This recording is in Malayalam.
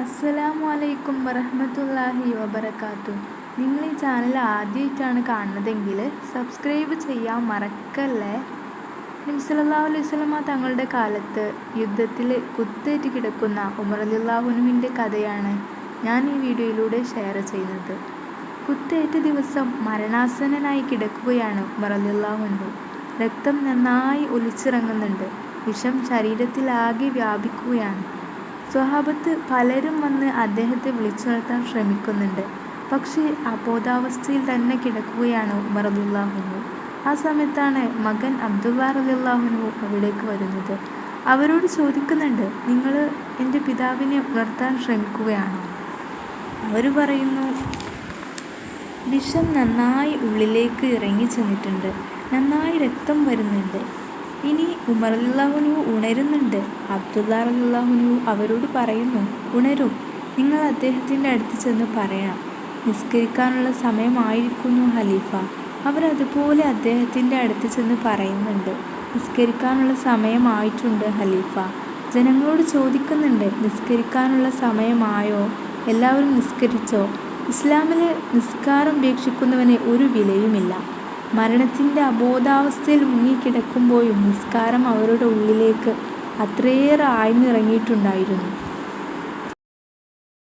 അസ്സലാമു അലൈക്കും വറഹമത്തല്ലാഹി വബർക്കാത്തു നിങ്ങൾ ഈ ചാനൽ ആദ്യമായിട്ടാണ് കാണുന്നതെങ്കിൽ സബ്സ്ക്രൈബ് ചെയ്യാൻ മറക്കല്ലേ? നബി അലൈഹി വസല്ലമ തങ്ങളുടെ കാലത്ത് യുദ്ധത്തിൽ കുത്തേറ്റ് കിടക്കുന്ന ഉമർ കഥയാണ് ഞാൻ ഈ വീഡിയോയിലൂടെ ഷെയർ ചെയ്യുന്നത്. കുത്തേറ്റ ദിവസം മരണാസനനായി കിടക്കുകയാണ് ഉമർ രക്തം നന്നായി ഒലിച്ചിറങ്ങുന്നുണ്ട്. വിഷം ശരീരത്തിലാകെ വ്യാപിക്കുകയാണ്. സ്വഹാബത്ത് പലരും വന്ന് അദ്ദേഹത്തെ വിളിച്ചുണർത്താൻ ശ്രമിക്കുന്നുണ്ട്. പക്ഷേ അബോധാവസ്ഥയിൽ തന്നെ കിടക്കുകയാണ് ഉമർ റളിയല്ലാഹു ആ സമയത്താണ് മകൻ അബ്ദുള്ള റളിയല്ലാഹു അവിടേക്ക് വരുന്നത്. അവരോട് ചോദിക്കുന്നുണ്ട് നിങ്ങൾ എന്റെ പിതാവിനെ ഉണർത്താൻ ശ്രമിക്കുകയാണോ? അവർ പറയുന്നു വിഷം നന്നായി ഉള്ളിലേക്ക് ഇറങ്ങി ചെന്നിട്ടുണ്ട്. നന്നായി രക്തം വരുന്നുണ്ട്. ഇനി ഉമർ അല്ലാഹുനു ഉണരുന്നുണ്ട്. അബ്ദുള്ള അല്ലാഹുനു അവരോട് പറയുന്നു ഉണരും. നിങ്ങൾ അദ്ദേഹത്തിന്റെ അടുത്ത് ചെന്ന് പറയണം. നിസ്കരിക്കാനുള്ള സമയമായിരിക്കുന്നു ഖലീഫ. അവരതുപോലെ അദ്ദേഹത്തിന്റെ അടുത്ത് ചെന്ന് പറയുന്നുണ്ട്. നിസ്കരിക്കാനുള്ള സമയമായിട്ടുണ്ട് ഖലീഫ. ജനങ്ങളോട് ചോദിക്കുന്നുണ്ട് നിസ്കരിക്കാനുള്ള സമയമായോ? എല്ലാവരും നിസ്കരിച്ചോ? ഇസ്ലാമിൽ നിസ്കാരം ഉപേക്ഷിക്കുന്നവന് ഒരു വിലയുമില്ല. മരണത്തിന്റെ അബോധാവസ്ഥയിൽ മുങ്ങിക്കിടക്കുമ്പോഴും നിസ്കാരം അവരുടെ ഉള്ളിലേക്ക് അത്രയേറെ ആഴ്ന്നിറങ്ങിയിട്ടുണ്ടായിരുന്നു.